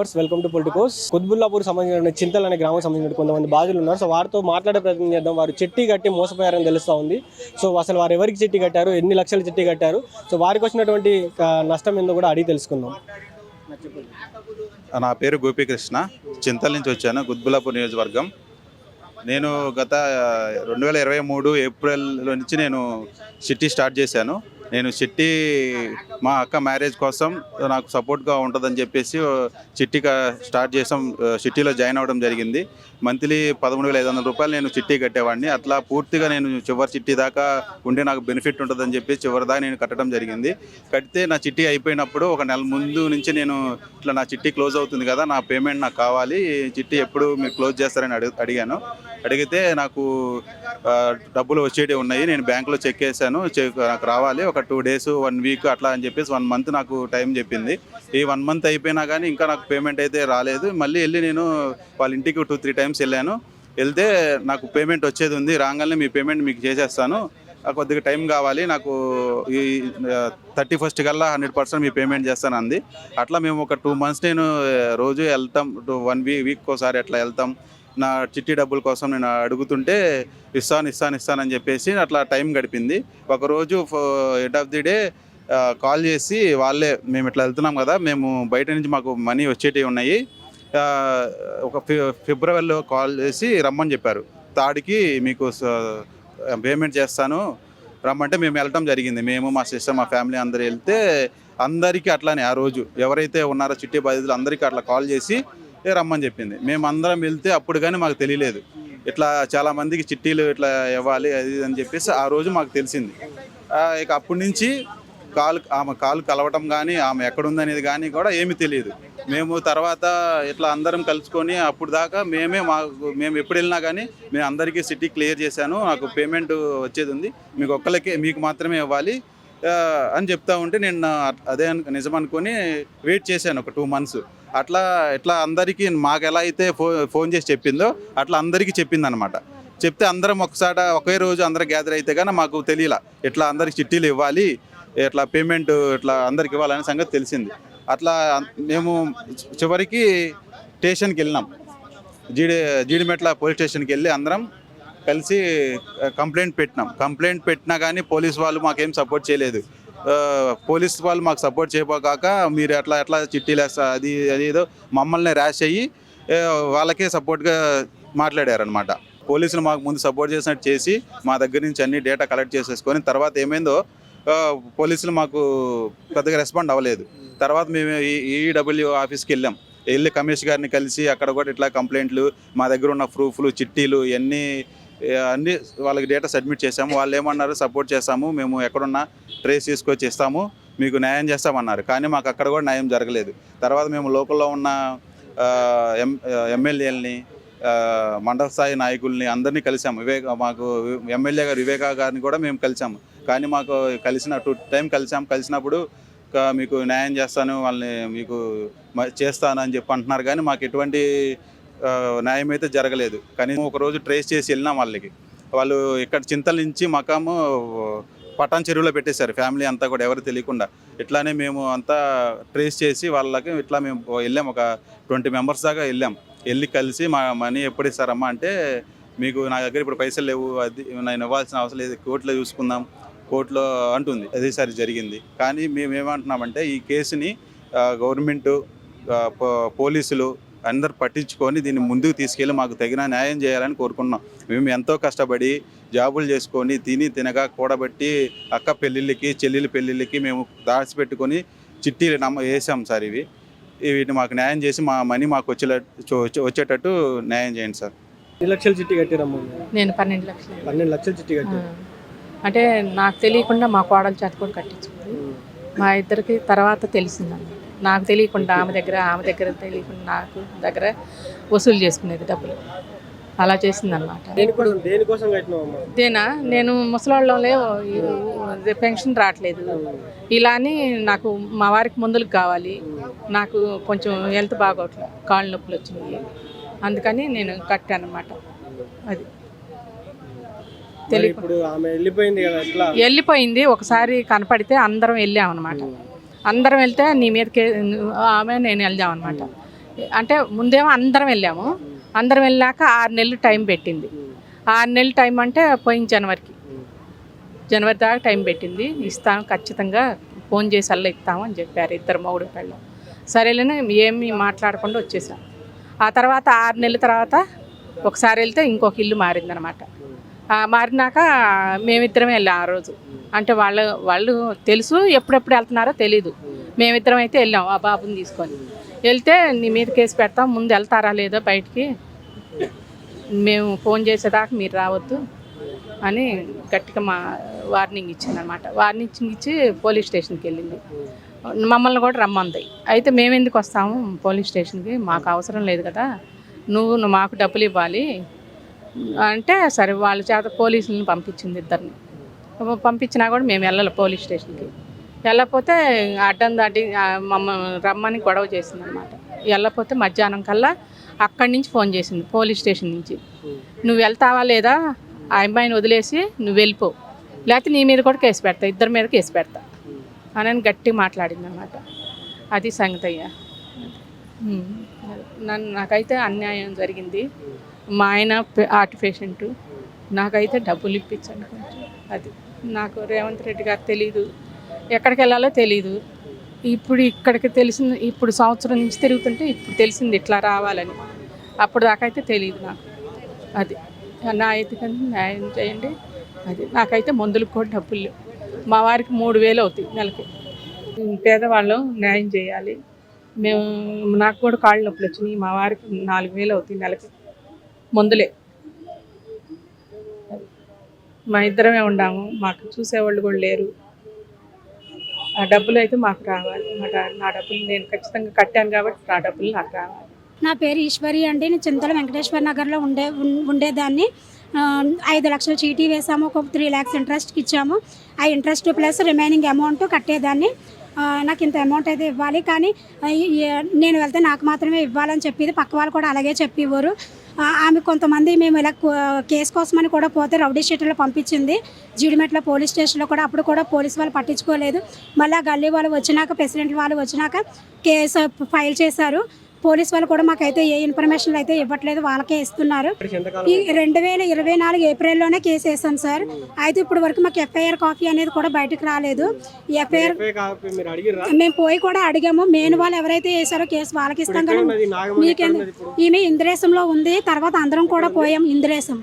Viewers welcome to Politicos. Quthbullapur సంబంధించిన చింతల్ అనే గ్రామం సంబంధించిన కొంతమంది బాధ్యులు ఉన్నారు. సో వారితో మాట్లాడే ప్రయత్నం చేద్దాం. వారు చిట్టి కట్టి మోసపోయారని తెలుస్తూ ఉంది. సో అసలు వారు ఎవరికి చిట్టి కట్టారు? ఎన్ని లక్షలు చిట్టి కట్టారు? సో వారికి వచ్చినటువంటి నష్టం ఏందో కూడా అడిగి తెలుసుకుందాం. నా పేరు గోపీకృష్ణ. చింతల నుంచి వచ్చాను. గుద్బులాపూర్ నియోజకవర్గం. నేను గత రెండు వేల ఇరవై మూడు ఏప్రిల్లో నుంచి నేను సిటీ స్టార్ట్ చేశాను. నేను చిట్టి మా అక్క మ్యారేజ్ కోసం నాకు సపోర్ట్గా ఉంటుందని చెప్పేసి చిట్టి స్టార్ట్ చేసాం. చిట్టిలో జాయిన్ అవ్వడం జరిగింది. మంత్లీ పదమూడు వేల ఐదు వందల రూపాయలు నేను చిట్టి కట్టేవాడిని. అట్లా పూర్తిగా నేను చివరి చిట్టి దాకా ఉంటే నాకు బెనిఫిట్ ఉంటుందని చెప్పి చివరి దాకా నేను కట్టడం జరిగింది. కడితే నా చిట్టి అయిపోయినప్పుడు ఒక నెల ముందు నుంచి నేను ఇట్లా నా చిట్టి క్లోజ్ అవుతుంది కదా నా పేమెంట్ నాకు కావాలి. చిట్టి ఎప్పుడు మీరు క్లోజ్ చేస్తారని అడిగాను. అడిగితే నాకు డబ్బులు వచ్చేటివి ఉన్నాయి. నేను బ్యాంకులో చెక్ వేసాను చెక్ నాకు రావాలి. ఒక టూ డేస్ వన్ వీక్ అట్లా అని చెప్పేసి వన్ మంత్ నాకు టైం చెప్పింది. ఈ వన్ మంత్ అయిపోయినా కానీ ఇంకా నాకు పేమెంట్ అయితే రాలేదు. మళ్ళీ వెళ్ళి నేను వాళ్ళ ఇంటికి టూ త్రీ టైమ్స్ వెళ్ళాను. వెళ్తే నాకు పేమెంట్ వచ్చేది ఉంది. రాగానే మీ పేమెంట్ మీకు చేసేస్తాను. కొద్దిగా టైం కావాలి. నాకు ఈ థర్టీ ఫస్ట్ కల్లా హండ్రెడ్ పర్సెంట్ మీ పేమెంట్ చేస్తాను అంది. అట్లా మేము ఒక టూ మంత్స్ నేను రోజు వెళ్తాం. వన్ వీక్ వీక్ ఒకసారి అట్లా వెళ్తాం. నా చిట్టి డబ్బుల కోసం నేను అడుగుతుంటే ఇస్తాను ఇస్తాను ఇస్తాను అని చెప్పేసి అట్లా టైం గడిపింది. ఒకరోజు end of the day call చేసి వాళ్ళే మేము ఇట్లా వెళ్తున్నాం కదా మేము బయట నుంచి మాకు మనీ వచ్చేటివి ఉన్నాయి. ఒక ఫి ఫిబ్రవరిలో కాల్ చేసి రమ్మని చెప్పారు. తాడికి మీకు పేమెంట్ చేస్తాను రమ్మంటే మేము వెళ్ళటం జరిగింది. మేము మా సిస్టర్ మా ఫ్యామిలీ అందరు వెళ్తే అందరికీ అట్లానే ఆ రోజు ఎవరైతే ఉన్నారో చిట్టి బాధితులు అందరికీ అట్లా కాల్ చేసి రమ్మని చెప్పింది. మేము అందరం వెళ్తే అప్పుడు కానీ మాకు తెలియలేదు. ఇట్లా చాలా మందికి చిట్టీలు ఇట్లా ఇవ్వాలి అది అని చెప్పేసి ఆ రోజు మాకు తెలిసింది. ఇక అప్పటి నుంచి కాలు ఆమె కాలు కలవటం కానీ ఆమె ఎక్కడుందనేది కానీ కూడా ఏమీ తెలియదు. మేము తర్వాత ఇట్లా అందరం కలుసుకొని అప్పుడు దాకా మేమే మాకు మేము ఎప్పుడు వెళ్ళినా కానీ మేము అందరికీ సిటీ క్లియర్ చేశాను. నాకు పేమెంట్ వచ్చేది ఉంది. మీకు ఒక్కరికే మీకు మాత్రమే ఇవ్వాలి. అని చెప్తా ఉంటే నేను అదే అను- నిజం అనుకొని వెయిట్ చేశాను ఒక టూ మంత్స్. అట్లా ఇట్లా అందరికీ మాకు ఎలా అయితే ఫో ఫోన్ చేసి చెప్పిందో అట్లా అందరికీ చెప్పిందనమాట చెప్తే అందరం ఒకసారి ఒకే రోజు అందరం గ్యాదర్ అయితే కానీ మాకు తెలియలా ఇట్లా అందరికి చిట్టీలు ఇవ్వాలి ఇట్లా పేమెంట్ ఇట్లా అందరికి ఇవ్వాలనే సంగతి తెలిసింది. అట్లా మేము చివరికి స్టేషన్కి వెళ్ళినాం. జీడి జీడిమెట్ల పోలీస్ స్టేషన్కి వెళ్ళి అందరం కలిసి కంప్లైంట్ పెట్టినాం. కంప్లైంట్ పెట్టినా కానీ పోలీస్ వాళ్ళు మాకేం సపోర్ట్ చేయలేదు. పోలీస్ వాళ్ళు మాకు సపోర్ట్ చేయబోకాక మీరు ఎట్లా ఎట్లా చిట్టీలు వేస్తా అది అది ఏదో మమ్మల్ని ర్యాష్ అయ్యి వాళ్ళకే సపోర్ట్గా మాట్లాడారనమాట పోలీసులు మాకు ముందు సపోర్ట్ చేసినట్టు చేసి మా దగ్గర నుంచి అన్ని డేటా కలెక్ట్ చేసేసుకొని తర్వాత ఏమైందో పోలీసులు మాకు పెద్దగా రెస్పాండ్ అవ్వలేదు. తర్వాత మేము ఈడబ్ల్యూ ఆఫీస్కి వెళ్ళాం. వెళ్ళి కమిషనర్ గారిని కలిసి అక్కడ కూడా ఇట్లా కంప్లైంట్లు మా దగ్గర ఉన్న ప్రూఫ్లు చిట్టీలు ఇవన్నీ అన్నీ వాళ్ళకి డేటా సబ్మిట్ చేసాము వాళ్ళు ఏమన్నారు? సపోర్ట్ చేస్తాము. మేము ఎక్కడున్నా ట్రేస్ తీసుకొచ్చి ఇస్తాము. మీకు న్యాయం చేస్తామన్నారు. కానీ మాకు అక్కడ కూడా న్యాయం జరగలేదు. తర్వాత మేము లోకల్లో ఉన్న ఎం ఎమ్మెల్యేలని మండల స్థాయి నాయకుల్ని అందరినీ కలిసాము వివేక మాకు ఎమ్మెల్యే గారు వివేకా గారిని కూడా మేము కలిసాము కానీ మాకు కలిసిన టూ టైం కలిసాం కలిసినప్పుడు మీకు న్యాయం చేస్తాను వాళ్ళని మీకు చేస్తాను అని చెప్పి అంటున్నారు. కానీ మాకు ఎటువంటి న్యాయం అయితే జరగలేదు. కానీ ఒకరోజు ట్రేస్ చేసి వెళ్ళినాం వాళ్ళకి. వాళ్ళు ఇక్కడ చింతల నుంచి మకాము పటాన్ చెరువులో పెట్టేశారు. ఫ్యామిలీ అంతా కూడా ఎవరు తెలియకుండా. ఇట్లానే మేము అంతా ట్రేస్ చేసి వాళ్ళకి ఇట్లా మేము వెళ్ళాం. ఒక ట్వంటీ మెంబర్స్ దాకా వెళ్ళాం. వెళ్ళి కలిసి మా మనీ ఎప్పుడు ఇస్తారమ్మా అంటే మీకు నా దగ్గర ఇప్పుడు పైసలు లేవు అది నేను ఇవ్వాల్సిన అవసరం లేదు కోర్టులో చూసుకుందాం కోర్టులో అంటుంది. అదే సరి జరిగింది. కానీ మేము ఏమంటున్నామంటే ఈ కేసుని గవర్నమెంటు పోలీసులు అందరు పట్టించుకొని దీన్ని ముందుకు తీసుకెళ్ళి మాకు తగిన న్యాయం చేయాలని కోరుకున్నాం మేము ఎంతో కష్టపడి జాబులు చేసుకొని తిని తినగా కూడబెట్టి అక్క పెళ్ళిళ్ళకి చెల్లెళ్ళ పెళ్ళిళ్ళకి మేము దాచిపెట్టుకొని చిట్టీలు నమ్మ వేసాం సార్ ఇవి. వీటిని మాకు న్యాయం చేసి మా మనీ మాకు వచ్చే- వచ్చేటట్టు న్యాయం చేయండి సార్. ఎన్ని లక్షలు చిట్టి కట్టారమ్మా? నేను పన్నెండు లక్షలు. పన్నెండు లక్షలు చిట్టి అంటే నాకు తెలియకుండా మా కోడలు చేత కూడా కట్టించుకుంది. మా ఇద్దరికి తర్వాత తెలిసిందన్నమాట. నాకు తెలియకుండా ఆమె దగ్గర ఆమె దగ్గర తెలియకుండా నాకు దగ్గర వసూలు చేసుకునేది డబ్బులు. అలా కట్టినావమ్మా ఇదేనా నేను ముసలాళ్ళంలే పెన్షన్ రావట్లేదు. ఇలా అని నాకు మా వారికి మందులకు కావాలి. నాకు కొంచెం హెల్త్ బాగోట్లేదు కాళ్ళు నొప్పులు వచ్చినాయి. అందుకని నేను కట్టాను అనమాట అది. మరి తెలియ ఇప్పుడు ఆమె వెళ్ళిపోయింది ఒకసారి కనపడితే అందరం వెళ్ళాం అనమాట అందరం వెళ్తే నీ మీదకే ఆమె నేను వెళ్దాం అనమాట అంటే ముందేమో అందరం వెళ్ళాము. అందరం వెళ్ళాక ఆరు నెలలు టైం పెట్టింది. ఆరు నెలలు టైం అంటే పోయిన జనవరికి. జనవరి దాకా టైం పెట్టింది. ఇస్తాం ఖచ్చితంగా ఫోన్ చేసి అల్ల ఇస్తాము అని చెప్పారు ఇద్దరు మొగుడు పెళ్ళం సరేలేని ఏమి మాట్లాడకుండా వచ్చేసాం. ఆ తర్వాత ఆరు నెలల తర్వాత ఒకసారి వెళ్తే ఇంకొక ఇల్లు మారిందనమాట మారినాక మేమిద్దరమే వెళ్ళాం ఆ రోజు. అంటే వాళ్ళు వాళ్ళు తెలుసు ఎప్పుడెప్పుడు వెళ్తున్నారో తెలీదు. మేమిద్దరం అయితే వెళ్ళాం ఆ బాబుని తీసుకొని. వెళ్తే నీ మీద కేసు పెడతాం ముందు వెళ్తారా లేదో బయటికి. మేము ఫోన్ చేసేదాకా మీరు రావద్దు అని గట్టిగా మా వార్నింగ్ ఇచ్చిందనమాట. వార్నింగ్ ఇచ్చి పోలీస్ స్టేషన్కి వెళ్ళింది. మమ్మల్ని కూడా రమ్మంది. అయితే మేము ఎందుకు వస్తాము పోలీస్ స్టేషన్కి? మాకు అవసరం లేదు కదా. నువ్వు నువ్వు మాకు డబ్బులు ఇవ్వాలి. అంటే సరే వాళ్ళ చేత పోలీసులను పంపించింది ఇద్దరిని. పంపించినా కూడా మేము వెళ్ళాలి పోలీస్ స్టేషన్కి. వెళ్ళకపోతే అడ్డం దాటి మమ్మల్ని రమ్మని గొడవ చేసింది అనమాట వెళ్ళకపోతే మధ్యాహ్నం కల్లా అక్కడి నుంచి ఫోన్ చేసింది పోలీస్ స్టేషన్ నుంచి. నువ్వు వెళ్తావా లేదా? ఆ అమ్మాయిని వదిలేసి నువ్వు వెళ్ళిపో. లేకపోతే నీ మీద కూడా కేసు పెడతా ఇద్దరి మీద కేసు పెడతా. అని గట్టి మాట్లాడింది అనమాట అది సంగతి అయ్యా నన్ను నాకైతే అన్యాయం జరిగింది. మా ఆయన హార్ట్ పేషెంట్. నాకైతే డబ్బులు ఇప్పించండి కొంచెం. అది. నాకు రేవంత్ రెడ్డి గారు తెలీదు. ఎక్కడికి వెళ్ళాలో తెలీదు. ఇప్పుడు ఇక్కడికి తెలిసింది ఇప్పుడు సంవత్సరం నుంచి తిరుగుతుంటే ఇప్పుడు తెలిసింది ఇట్లా రావాలని. అప్పుడు దాకైతే తెలియదు నాకు. అది. నా అయితే న్యాయం చేయండి. అది. నాకైతే మందులకు కూడా డబ్బులు లేవు. మా వారికి మూడు వేలు అవుతాయి నెలకి. పేదవాళ్ళు న్యాయం చేయాలి. మేము నాకు కూడా కాళ్ళు నొప్పులు వచ్చినాయి. మా వారికి నాలుగు వేలు అవుతాయి నెలకి. మందులే. మా ఇద్దరమే ఉండాము. మాకు చూసేవాళ్ళు కూడా లేరు. ఆ డబ్బులు అయితే మాకు రావాలి. నా డబ్బులు నేను ఖచ్చితంగా కట్టాను కాబట్టి నా డబ్బులు నాకు రావాలి. నా పేరు ఈశ్వరి అండి. నేను చింతల వెంకటేశ్వర నగర్లో ఉండే ఉండేదాన్ని. ఐదు లక్షల చీటీ వేసాము. ఒక త్రీ ల్యాక్స్ ఇంట్రెస్ట్కి ఇచ్చాము. ఆ ఇంట్రెస్ట్ ప్లస్ రిమైనింగ్ అమౌంట్ కట్టేదాన్ని. నాకు ఇంత అమౌంట్ అయితే ఇవ్వాలి. కానీ నేను వెళ్తే నాకు మాత్రమే ఇవ్వాలని చెప్పేది పక్క వాళ్ళు కూడా అలాగే చెప్పేవారు. ఆమె కొంతమంది మేము ఇలా కో- కేసు కోసమని కూడా పోతే రౌడీ షీట్లో పంపించింది. జీడిమెట్ల పోలీస్ స్టేషన్లో కూడా అప్పుడు కూడా పోలీస్ వాళ్ళు పట్టించుకోలేదు. మళ్ళీ ఆ గల్లీ వాళ్ళు వచ్చినాక ప్రెసిడెంట్ వాళ్ళు వచ్చినాక కేసు ఫైల్ చేశారు. పోలీస్ వాళ్ళు కూడా మాకైతే ఏ ఇన్ఫర్మేషన్ అయితే ఇవ్వట్లేదు వాళ్ళకే ఇస్తున్నారు. ఈ రెండు వేల ఇరవై నాలుగు ఏప్రిల్లోనే కేసు వేసాం సార్. అయితే ఇప్పుడు వరకు మాకు ఎఫ్ఐఆర్ కాపీ అనేది కూడా బయటకు రాలేదు. ఎఫ్ఐఆర్ మేము పోయి కూడా అడిగాము. మెయిన్ వాళ్ళు ఎవరైతే వేసారో కేసు వాళ్ళకి ఇస్తాం కానీ మీకెందు ఇప్పుడు? ఈమె ఇంద్రేశంలో ఉంది. తర్వాత అందరం కూడా పోయాం ఇంద్రేశం.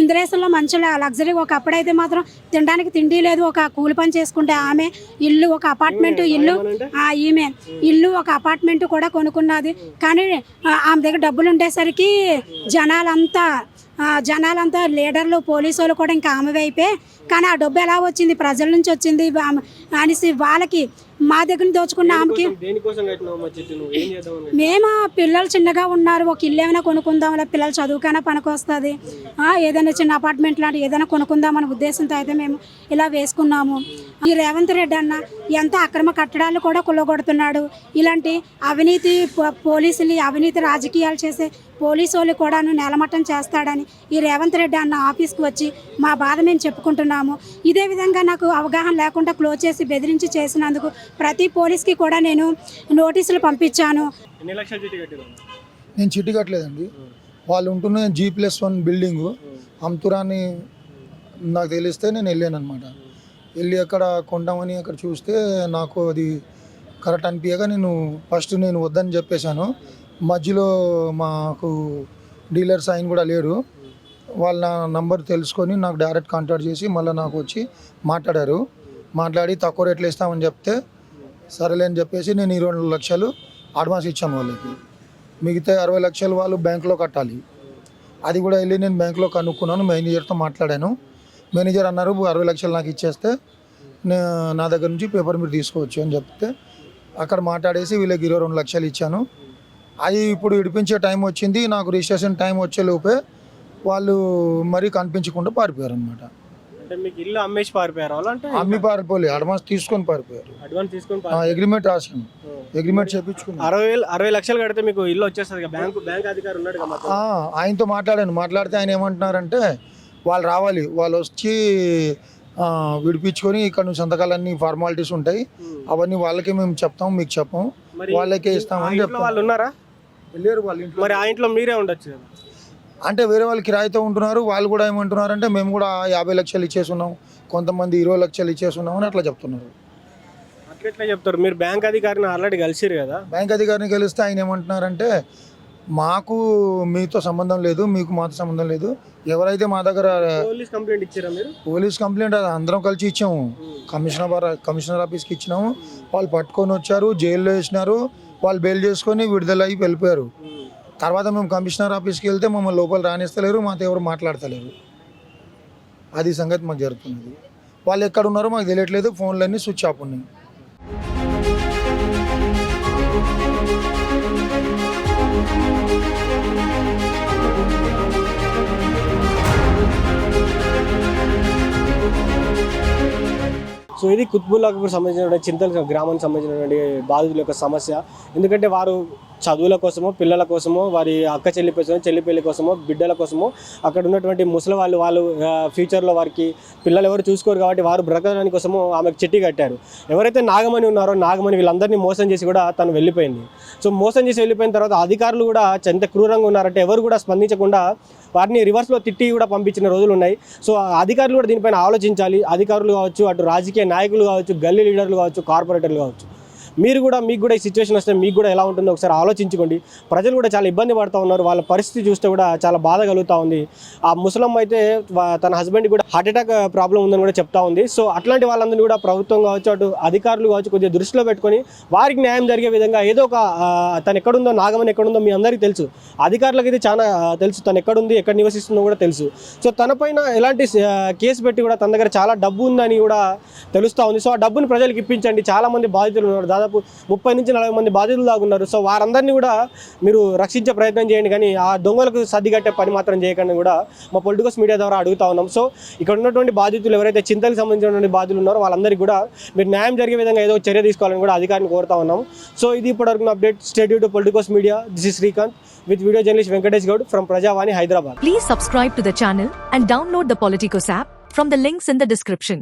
ఇంద్రేశంలో మంచి లగ్జరీ. ఒక అప్పుడైతే మాత్రం తినడానికి తిండి లేదు. ఒక కూలి పని చేసుకుంటే ఆమె ఇల్లు ఒక అపార్ట్మెంట్ ఇల్లు ఈమె ఇల్లు ఒక అపార్ట్మెంట్ కూడా కొనుక్కున్నది. కానీ ఆమె దగ్గర డబ్బులు ఉండేసరికి జనాలంతా జనాలంతా లీడర్లు పోలీసు వాళ్ళు కూడా ఇంకా ఆమె వైపే. కానీ ఆ డబ్బు ఎలా వచ్చింది? ప్రజల నుంచి వచ్చింది. అనేసి వాళ్ళకి మా దగ్గర దోచుకున్న ఆమెకి మేము పిల్లలు చిన్నగా ఉన్నారు. ఒక ఇల్లు ఏమైనా కొనుక్కుందాం లేదా పిల్లలు చదువుకైనా పనికొస్తుంది. ఏదైనా చిన్న అపార్ట్మెంట్ లాంటి ఏదైనా కొనుక్కుందాం అనే ఉద్దేశంతో అయితే మేము ఇలా వేసుకున్నాము. ఈ రేవంత్ రెడ్డి అన్న ఎంత అక్రమ కట్టడాలు కూడా కుల్లగొడుతున్నాడు ఇలాంటి అవినీతి పోలీసులు అవినీతి రాజకీయాలు చేసే పోలీసు వాళ్ళు కూడాను నేలమట్టం చేస్తాడని ఈ రేవంత్ రెడ్డి అన్న ఆఫీస్కి వచ్చి మా బాధ మేము చెప్పుకుంటున్నాము. ఇదే విధంగా నాకు అవగాహన లేకుండా క్లోజ్ చేసి బెదిరించి చేసినందుకు ప్రతి పోలీస్కి కూడా నేను నోటీసులు పంపించాను. నేను చిట్టి కట్టలేదండి. వాళ్ళు ఉంటున్న జీ ప్లస్ వన్ బిల్డింగ్ అమ్తురాని నాకు తెలిస్తే నేను వెళ్ళాను అనమాట వెళ్ళి అక్కడ కొంటామని అక్కడ చూస్తే నాకు అది కరెక్ట్ అనిపించగా నేను ఫస్ట్ నేను వద్దని చెప్పేశాను. మధ్యలో మాకు డీలర్స్ ఆయన కూడా లేరు వాళ్ళ నంబర్ తెలుసుకొని నాకు డైరెక్ట్ కాంటాక్ట్ చేసి మళ్ళీ నాకు వచ్చి మాట్లాడారు. మాట్లాడి తక్కువ రేట్లు ఇస్తామని చెప్తే సరేలే అని చెప్పేసి నేను ఇరవై రెండు లక్షలు అడ్వాన్స్ ఇచ్చాను వాళ్ళకి. మిగతా అరవై లక్షలు వాళ్ళు బ్యాంకులో కట్టాలి. అది కూడా వెళ్ళి నేను బ్యాంకులో కనుక్కున్నాను మేనేజర్తో మాట్లాడాను. మేనేజర్ అన్నారు అరవై లక్షలు నాకు ఇచ్చేస్తే నా దగ్గర నుంచి పేపర్ మీరు తీసుకోవచ్చు అని చెప్తే అక్కడ మాట్లాడేసి వీళ్ళకి ఇరవై రెండు లక్షలు ఇచ్చాను. అది ఇప్పుడు విడిపించే టైం వచ్చింది నాకు రిజిస్ట్రేషన్ టైం వచ్చేలోపే వాళ్ళు మరీ కనిపించకుండా పారిపోయారు అనమాట అంటే మీకు ఇల్లు అమ్మేసి పారిపోయారు అంటే అమ్మి పారిపోలే అడ్వాన్స్ తీసుకొని పారిపోయారు. అడ్వాన్స్ తీసుకొని ఆ. అగ్రిమెంట్ రాశాను. అగ్రిమెంట్ చేపించుకున్నాను. అరవై వేలు అరవై లక్షలు కడితే మీకు ఇల్లు వచ్చేస్తుంది కదా బ్యాంకు బ్యాంక్ అధికారి ఉన్నాడు కదా. ఆ, ఆయనతో మాట్లాడాను. మాట్లాడితే ఆయన ఏమంటున్నారంటే వాళ్ళు రావాలి వాళ్ళు వచ్చి ఆ, విడిపించుకొని ఇక్కడ నుంచి సంతకాలన్నీ ఫార్మాలిటీస్ ఉంటాయి. ఉమ్. అవన్నీ వాళ్ళకే మేము చెప్తాం మీకు చెప్పం. మరి వాళ్ళకే ఇస్తామని ఆ ఇంట్లో చెప్తాం. వాళ్ళు ఉన్నారా? వెళ్ళారు వాళ్ళ ఇంట్లో మరి ఆ ఇంట్లో మీరే ఉండొచ్చు కదా. అంటే వేరే వాళ్ళు కిరాయితో ఉంటున్నారు వాళ్ళు కూడా ఏమంటున్నారు అంటే మేము కూడా యాభై లక్షలు ఇచ్చేస్తున్నాం కొంతమంది ఇరవై లక్షలు ఇచ్చేస్తున్నాం అని అట్లా చెప్తున్నారు. అట్లా ఎట్లా చెప్తారు? మీరు బ్యాంక్ అధికారిని ఆల్రెడీ కలిసిరు కదా? బ్యాంక్ అధికారిని కలిస్తే ఆయన ఏమంటున్నారంటే మాకు మీతో సంబంధం లేదు మీకు మాతో సంబంధం లేదు ఎవరైతే మా దగ్గర పోలీస్ కంప్లైంట్ ఇచ్చారా మీరు? పోలీస్ కంప్లైంట్ అది అందరం కలిసి ఇచ్చాము. కమిషనర్ కమిషనర్ ఆఫీస్కి ఇచ్చినాము. వాళ్ళు పట్టుకొని వచ్చారు జైల్లో వేసినారు. వాళ్ళు బెయిల్ చేసుకొని విడుదల అయ్యి వెళ్ళిపోయారు తర్వాత మేము కమిషనర్ ఆఫీస్కి వెళ్తే మమ్మల్ని లోపల రాణిస్తలేరు మాతో ఎవరు మాట్లాడతలేరు. అది సంగతి మాకు జరుగుతున్నది. వాళ్ళు ఎక్కడ ఉన్నారో మాకు తెలియట్లేదు ఫోన్లన్నీ స్విచ్ ఆఫ్ ఉన్నాయి. సో ఇది కుత్బుల్లాకు సంబంధించినటువంటి చింతల గ్రామానికి సంబంధించినటువంటి బాధితుల యొక్క సమస్య. ఎందుకంటే వారు చదువుల కోసమో పిల్లల కోసమో వారి అక్క చెల్లి కోసమో చెల్లి పెళ్ళి కోసమో బిడ్డల కోసమో అక్కడ ఉన్నటువంటి ముసలి వాళ్ళు వాళ్ళు ఫ్యూచర్లో వారికి పిల్లలు ఎవరు చూసుకోరు కాబట్టి వారు బ్రతకడానికి కోసమో ఆమెకు చెట్టి కట్టారు. ఎవరైతే నాగమణి ఉన్నారో నాగమణి వీళ్ళందరినీ మోసం చేసి కూడా తను వెళ్ళిపోయింది. సో మోసం చేసి వెళ్ళిపోయిన తర్వాత అధికారులు కూడా ఎంత క్రూరంగా ఉన్నారంటే ఎవరు కూడా స్పందించకుండా వారిని రివర్స్లో తిట్టి కూడా పంపించిన రోజులు ఉన్నాయి. సో ఆ అధికారులు కూడా దీనిపైన ఆలోచించాలి. అధికారులు కావచ్చు అటు రాజకీయ నాయకులు కావచ్చు గల్లీ లీడర్లు కావచ్చు కార్పొరేటర్లు కావచ్చు. మీరు కూడా మీకు కూడా ఈ సిచ్యువేషన్ వస్తే మీకు కూడా ఎలా ఉంటుందో ఒకసారి ఆలోచించుకోండి. ప్రజలు కూడా చాలా ఇబ్బంది పడుతూ ఉన్నారు. వాళ్ళ పరిస్థితి చూస్తే కూడా చాలా బాధ కలుగుతూ ఉంది. ఆ ముసలమ్మ అయితే తన హస్బెండ్ కూడా హార్ట్ అటాక్ ప్రాబ్లం ఉందని కూడా చెప్తా ఉంది. సో అట్లాంటి వాళ్ళందరినీ కూడా ప్రభుత్వం కావచ్చు అటు అధికారులు కావచ్చు కొద్దిగా దృష్టిలో పెట్టుకొని వారికి న్యాయం జరిగే విధంగా ఏదో ఒక తను ఎక్కడుందో నాగమని ఎక్కడుందో మీ అందరికీ తెలుసు. అధికారులకు అయితే చాలా తెలుసు తను ఎక్కడుంది ఎక్కడ నివసిస్తుందో కూడా తెలుసు. సో తనపైన ఎలాంటి కేసు పెట్టి కూడా తన దగ్గర చాలా డబ్బు ఉందని కూడా తెలుస్తూ ఉంది. సో ఆ డబ్బును ప్రజలకు ఇప్పించండి. చాలా మంది బాధితులు ఉన్నారు. దాదాపు ముప్పై నుంచి నలభై మంది బాధితులు దాకా ఉన్నారు. సో వారందరినీ కూడా మీరు రక్షించే ప్రయత్నం చేయండి కానీ ఆ దొంగలకు సర్దిగట్టే పని మాత్రం చేయకండి కూడా మా పొలిటికల్స్ మీడియా ద్వారా అడుగుతా ఉన్నాం. సో ఇక్కడ ఉన్నటువంటి బాధితులు ఎవరైతే చింతలకు సంబంధించినటువంటి బాధితులు ఉన్నారో వాళ్ళందరికీ కూడా మీరు న్యాయం జరిగే విధంగా ఏదో చర్య తీసుకోవాలని కూడా అధికారిని కోరుతా ఉన్నాం. సో ఇది ఇప్పటివరకు update. State to politicals media this is Srikanth with video journalist Venkatesh Goud from Prajavani Hyderabad please subscribe to the channel and download the Politicos app from the links in the description